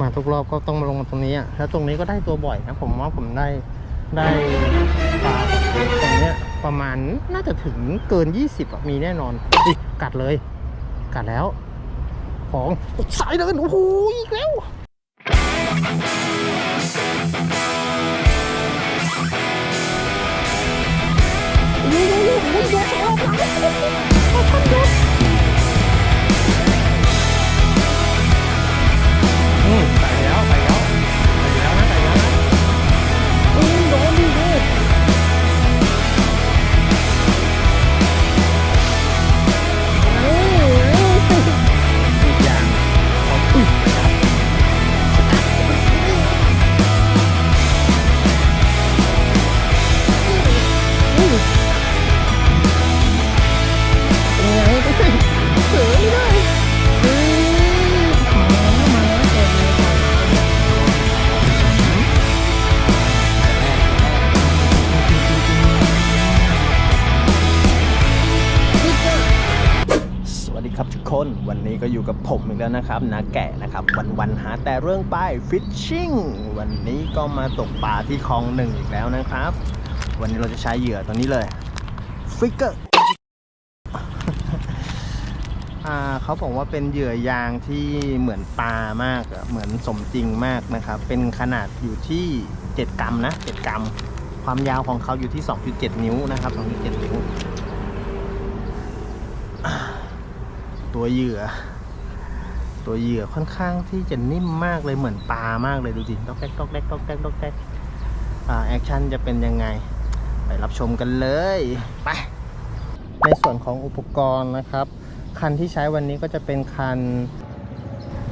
มาทุกรอบก็ต้องมาลงตรงนี้อะแล้วตรงนี้ก็ได้ตัวบ่อยนะผมว่าผมได้ได้ปลาตรงเนี้ยประมาณน่าจะถึงเกิน 20อะมีแน่นอนอีกกัดเลย กัดแล้ว ของสายเดินโอ้โหอีกแล้วอื คนวันนี้ก็อยู่กับผมอีกแล้วนะครับนาแกะนะครับ วันวันหาแต่เรื่องป้ายฟิชชิ่งวันนี้ก็มาตกปลาที่คลองหนึ่งอีกแล้วนะครับ วันนี้เราจะใช้เหยื่อตัวนี้เลยฟิกเกอร์เขาบอกว่าเป็นเหยื่อยางที่เหมือนปลามากเหมือนสมจริงมากนะครับ เป็นขนาดอยู่ที่ 7 กรัมนะ 7 กรัม ความยาวของเขาอยู่ที่ 2.7 นิ้วนะครับ 2.7 นิ้ว ตัวเหยื่อ ตัวเหยื่อค่อนข้างที่จะนิ่มมากเลยเหมือนปลามากเลยดูดิตอกแตกตอกแตกตอกแตกตอกแตกแอคชั่นจะเป็นยังไง ไปรับชมกันเลยไปในส่วนของอุปกรณ์นะครับ คันที่ใช้วันนี้ก็จะเป็นคัน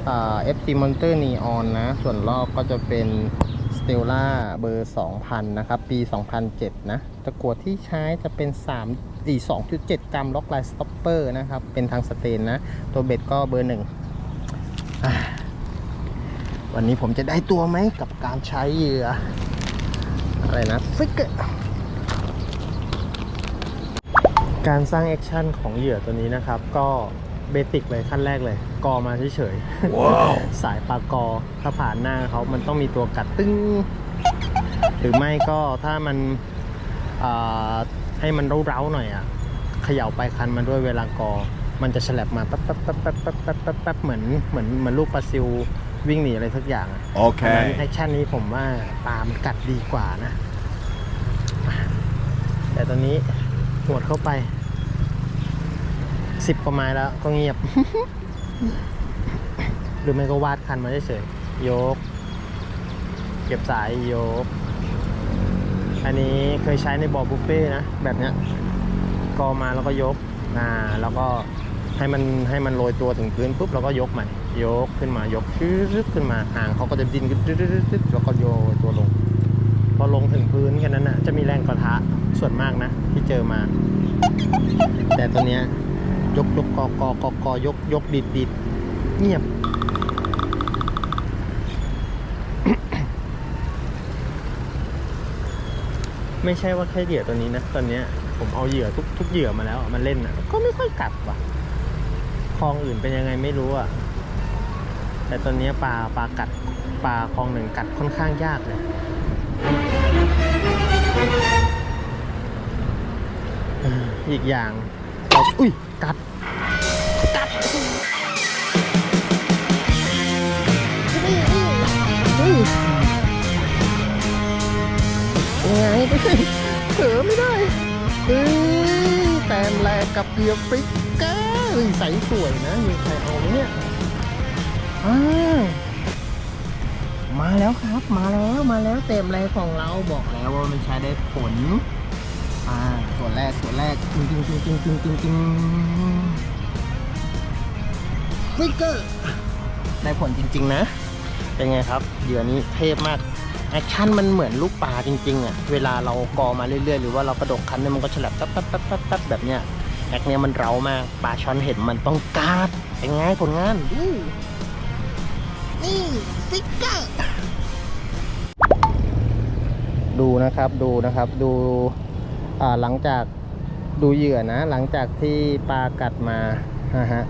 อ่า FT Monster Neon นะ ส่วนรอบก็จะเป็น Stella เบอร์ 2000 นะครับ ปี 2007 นะตะกวดที่ใช้จะเป็น 3 4 2.7 กรัมล็อกไลน์สต็อปเปอร์นะครับ เป็นทางสเตนนะ ตัวเบ็ดก็เบอร์1อ่าวันนี้ผมจะได้ตัวไหมกับการใช้เหยื่อ อะไรนะฟิกเกอร์การสร้างแอคชั่นของเหยื่อตัวนี้นะครับ ก็เบสิกเลยขั้นแรกเลย กอมาเฉยๆสายปลากอถ้าผ่านหน้าเขามันต้องมีตัวกัดตึ้ง หรือไม่ก็ถ้ามันอ่า ให้มันเร้าๆหน่อยอะเขย่าไปคันมันด้วยเวลากอ มันจะฉลับมาแป๊บแป๊บแป๊บแป๊บแป๊บแป๊บแป๊บแป๊บเหมือนเหมือนเหมือนลูกปลาซิววิ่งหนีอะไรสักอย่างอะฉะนั้นแอ Okay. คชั่นนี้ผมว่าปลามันกัดดีกว่านะ แต่ตอนนี้หวดเข้าไปสิบกว่าไม้แล้วก็เงียบ หรือไม่ก็วาดคันมาเฉยๆยก เก็บสายยก อันนี้เคยใช้ในบ่อบุฟเฟ่นะ แบบเนี้ยกอมาแล้วก็ยกอ่าแล้วก็ให้มันให้มันโรยตัวถึงพื้นปุ๊บแล้วก็ยกใหม่ยกขึ้นมายกชืดขึ้นมาหางเขาก็จะดิ้นขึ้นดึ๊ดๆๆๆแล้วก็โยนตัวลง พอลงถึงพื้นแค่นั้นนะจะมีแรงกระทะส่วนมากนะ ที่เจอมา แต่ตัวเนี้ยยกยกกอกอกอกอยกยกดิดดิดเงียบ ไม่ใช่ว่าแค่เหยื่อตัวนี้นะ ตอนเนี้ยผมเอาเหยื่อทุกทุกเหยื่อมาแล้ว มันเล่นอะ ก็ไม่ค่อยกัดว่ะคลองอื่นเป็นยังไงไม่รู้อะ แต่ตอนนี้ปลาปลากัดปลาคลองหนึ่งกัดค่อนข้างยากเลยอีกอย่างอุ้ย กัด กัดเฮ้ย งไงเผลอไม่ได้เฮ้ยแตมแรกกับเดียฟริกเกอร์ใสสวยนะมีใครเอาไหมเนี่ยอ้าวมาแล้วครับมาแล้วมาแล้วเต็มแรกของเราบอกแล้วว่ามันใช้ได้ผลอ่าส่วนแรกส่วนแรกจริงจริงจริงจริงจริงจริงจริงฟิกเกอร์ได้ผลจริง ๆ นะ เป็นไงครับเหยื่อนี้เทพมาก แอคชั่นมันเหมือนลูกปลาจริงๆอะเวลาเรากอมาเรื่อยๆ หรือว่าเรากระดกคันเนี่ยมันก็ฉลับปั๊บปั๊บปั๊บปั๊บปั๊บแบบเนี้ยแอคเนี้ยมันเร้ามากปลาช้อนเห็นมันต้องการดเป็นไงผลงานดูนี่ฟิกเกอร์ดูนะครับดูนะครับดูอ่าหลังจากดูเหยื่อนะ หลังจากที่ปลากัดมานะฮะ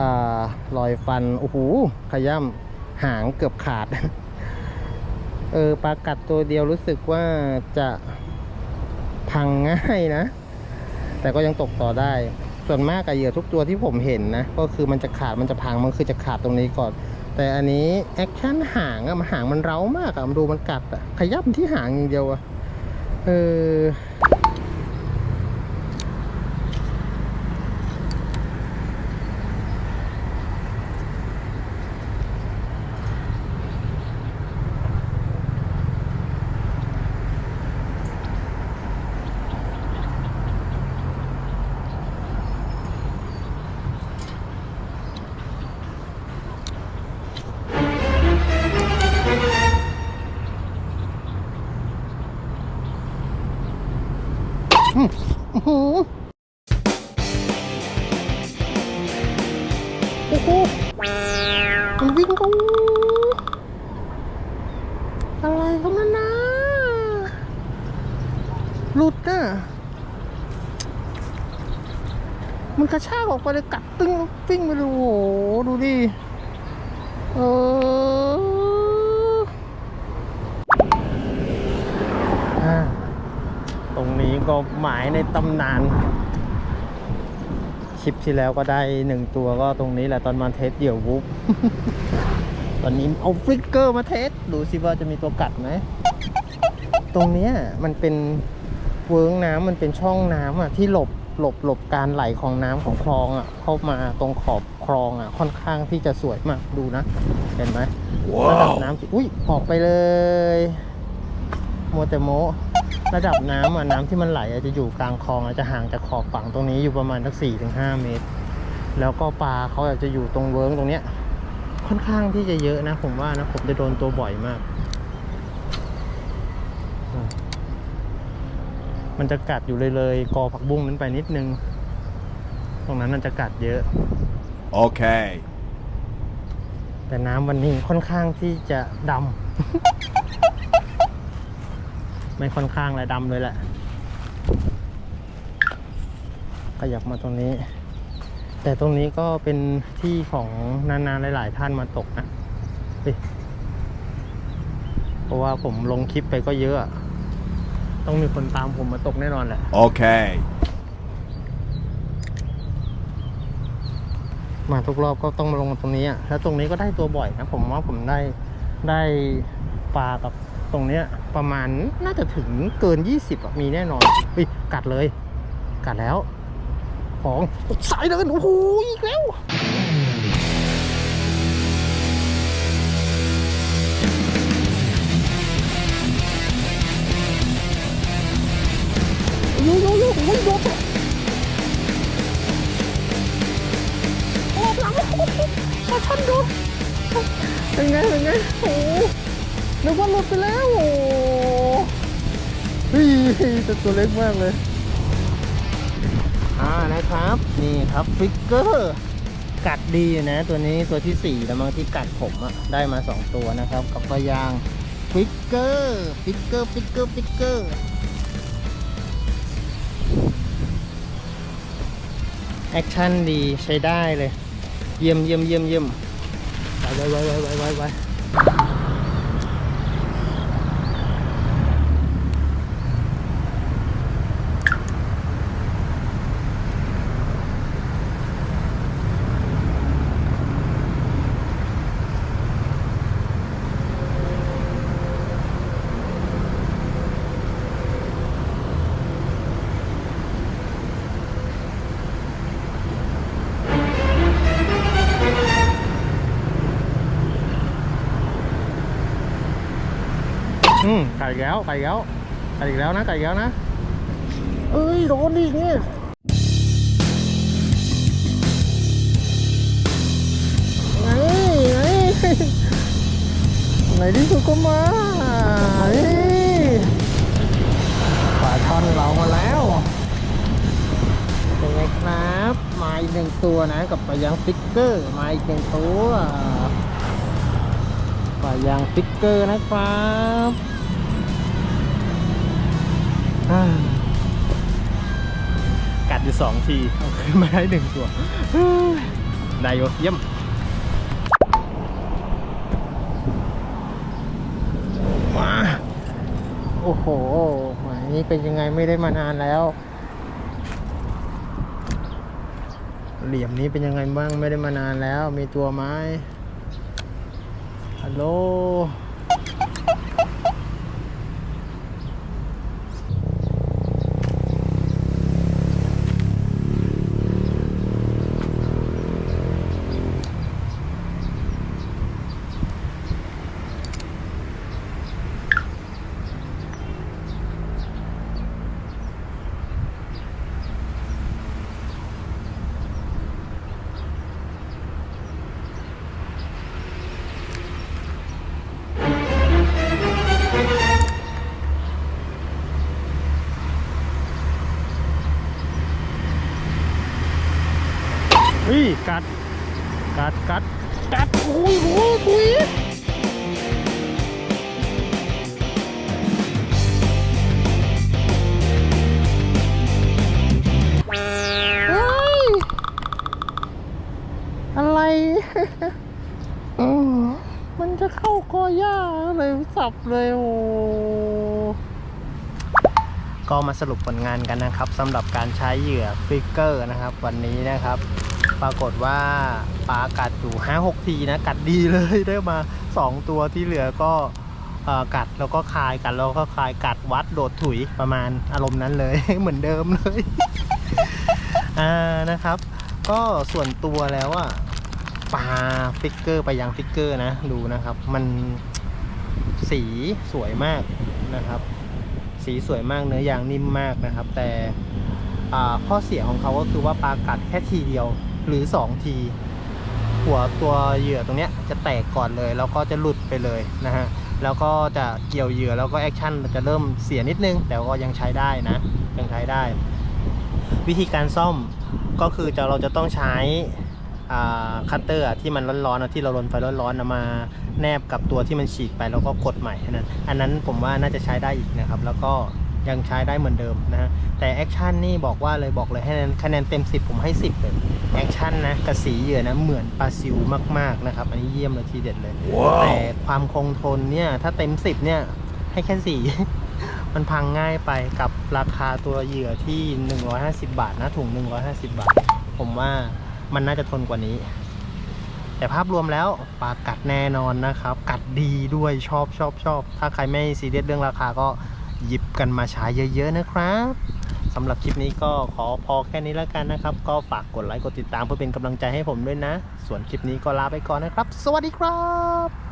อ่ารอยฟันโอ้โหขย่หางเกือบขาด เออปลากัดตัวเดียวรู้สึกว่าจะพังง่ายนะ แต่ก็ยังตกต่อได้ ส่วนมากกับเหยื่อทุกตัวที่ผมเห็นนะ ก็คือมันจะขาดมันจะพังมันคือจะขาดตรงนี้ก่อน แต่อันนี้แอคชั่นหางอะมันหางมันเร้ามากอะมันดูมันกัดอะขยับที่หางอย่างเดียวอะเอออื้อ ลุดน่ะมันกระชากออกไปเลยกัดตึ้งปิ้งไปเลยโอ้โหดูดิเออตรงนี้ก็หมายในตำนาน คลิปที่แล้วก็ได้หนึ่งตัวก็ตรงนี้แหละตอนมาเทสเดี่ยววุบตอนนี้เอาฟิกเกอร์มาเทส ดูสิว่าจะมีตัวกัดไหม ตรงนี้มันเป็น เวิ้งน้ำมันเป็นช่องน้ำอะที่หลบหลบหลบการไหลของน้ำของคลองอะเข้ามาตรงขอบคลองอะค่อนข้างที่จะสวยมากดูนะ เห็นไหมระดับน้ำสิอุ้ยออกไปเลยโมวแต่โมระดับน้ำอะน้ำที่มันไหลอาจจะอยู่กลางคลองอาจจะห่างจากขอบฝั่งตรงนี้อยู่ประมาณสักสี่ถึงห้าเมตร แล้วก็ปลาเขาอาจจะอยู่ตรงเวิ้งตรงเนี้ยค่อนข้างที่จะเยอะนะ ผมว่านะผมจะโดนตัวบ่อยมากอืม มันจะกัดอยู่เลยเลยกอผักบุ้งนั้นไปนิดนึง ตรงนั้นมันจะกัดเยอะ Okay. แต่น้ำวันนี้ค่อนข้างที่จะดำ ไม่ค่อนข้างเลยดำเลยแหละ ขยับมาตรงนี้ แต่ตรงนี้ก็เป็นที่ของนานๆหลาย ๆ ท่านมาตกนะเฮ้ยเพราะว่าผมลงคลิปไปก็เยอะอะ ต้องมีคนตามผมมาตกแน่นอนแหละ Okay. มาทุกรอบก็ต้องมาลงตรงนี้อะแล้วตรงนี้ก็ได้ตัวบ่อยนะผมว่าผมได้ได้ปลากับตรงเนี้ยประมาณน่าจะถึงเกิน 20อะมีแน่นอนเฮ้ยกัดเลย กัดแล้ว ของสายเดินโอ้โหอีกแล้ว โยโยโยโอ้ยโดนออกหลังมาชันโดนเป็นไงเป็นไงโอ้โหนึกว่าหลุดไปแล้วโอ้เฮ้ยแต่ตัวเล็กมากเลย อ่านะครับ นี่ครับฟิกเกอร์กัดดีนะ ตัวนี้ตัวที่สี่แล้วมั้งที่กัดผมอะได้มาสองตัวนะครับ กับปลายางฟิกเกอร์ฟิกเกอร์ฟิกเกอร์ฟิกเกอร์ แอคชั่นดีใช้ได้เลย เยี่ยมเยี่ยมเยี่ยมเยี่ยมไปไปไปไปไปไป แล้วไก่แล้วไก่อีกแล้วนะไก่แล้วนะเอ้ยโดนดิเนี่ยไงไงไหนที่สุดก็มาปลาช่อนเรามาแล้วเป็นไงครับมาอีกหนึ่งตัวนะกับปลายางฟิกเกอร์มาอีกหนึ่งตัวปลายางฟิกเกอร์นะครับ กัดอยู่สองทีขึ้นมาได้หนึ่งตัวได้ยู่เยี่ยมมาโอ้โหหมานี้เป็นยังไงไม่ได้มานานแล้ว เหลี่ยมนี้เป็นยังไงบ้างไม่ได้มานานแล้ว มีตัวไม้ฮัลโหล กัด กัด กัด กัดโอ้ยโอ้ยปุ้ยอะไรมมันจะเข้ากอหญ้าเลยสับเลยโอ้ก็มาสรุปผลงานกันนะครับสำหรับการใช้เหยื่อฟิกเกอร์นะครับ วันนี้นะครับ ปรากฏว่าปลากัดอยู่5 6ทีนะ กัดดีเลยได้มา 2 ตัวที่เหลือก็กัดแล้วก็คายกัดแล้วก็คายกัดวัดโดดถุยประมาณอารมณ์นั้นเลย เหมือนเดิมเลยอ่านะครับ ก็ส่วนตัวแล้วอะปลาฟิกเกอร์ไปยังฟิกเกอร์นะดูนะครับ มันสีสวยมากนะครับ สีสวยมากเนื้อยางนิ่มมากนะครับ แต่ข้อเสียของเขาก็คือว่าปลากัดแค่ทีเดียว หรือ 2 ที หัวตัวเหยื่อตรงเนี้ยจะแตกก่อนเลย แล้วก็จะหลุดไปเลยนะฮะแล้วก็จะเกี่ยวเหยื่อแล้วก็แอคชั่นจะเริ่มเสียนิดนึง แต่ก็ยังใช้ได้นะ ยังใช้ได้ วิธีการซ่อมก็คือจะเราจะต้องใช้คัตเตอร์ที่มันร้อนๆอะที่เราลนไฟร้อนๆนะมาแนบกับตัวที่มันฉีกไปแล้วก็กดใหม่นั้นอันนั้นผมว่าน่าจะใช้ได้อีกนะครับ แล้วก็ ยังใช้ได้เหมือนเดิมนะฮะแต่แอคชั่นนี่บอกว่าเลยบอกเลยให้คะแนนเต็ม 10 ผมให้ 10เลยแอคชั่นนะกระสีเหยื่อนะเหมือนปลาซิวมากๆนะครับ อันนี้เยี่ยมเลยทีเด็ดเลยแต่ความคงทนเนี่ยถ้าเต็ม 10 เนี่ยให้แค่สี่มันพังง่ายไปกับราคาตัวเหยื่อที่ 150 บาทนะถุง 150 บาท ผมว่ามันน่าจะทนกว่านี้ แต่ภาพรวมแล้วปลากัดแน่นอนนะครับ กัดดีด้วยชอบชอบชอบ ถ้าใครไม่ซีเรียสเรื่องราคาก็ หยิบกันมาใช้เยอะ ๆ นะครับสำหรับคลิปนี้ก็ขอพอแค่นี้แล้วกันนะครับ ก็ฝากกดไลค์กดติดตามเพื่อเป็นกำลังใจให้ผมด้วยนะ ส่วนคลิปนี้ก็ลาไปก่อนนะครับ สวัสดีครับ